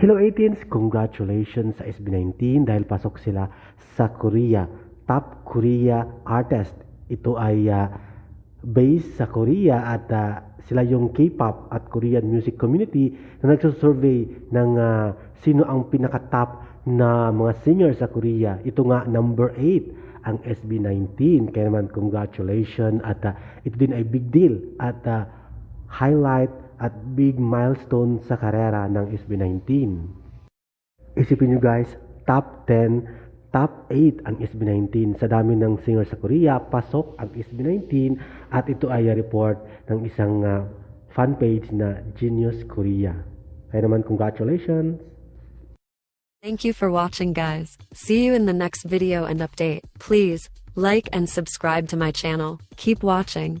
Hello 18s, congratulations sa SB19 dahil pasok sila sa Korea. Top Korea Artist. Ito ay ah, based sa Korea at ah, sila yung K-pop at Korean music community na nagsasurvey ng ah, sino ang pinaka-top na mga singer sa Korea. Ito nga number 8 ang SB19. Kaya naman congratulations at ah, ito din ay big deal at ah, highlight at big milestone sa karera ng SB19. Isipin nyo guys, top 10, top 8 ang SB19. Sa dami ng singer sa Korea, pasok ang SB19 at ito ay report ng isang ah, fan page na Genius Korea. Kaya naman congratulations! Thank you for watching guys. See you in the next video and update. Please, like and subscribe to my channel. Keep watching.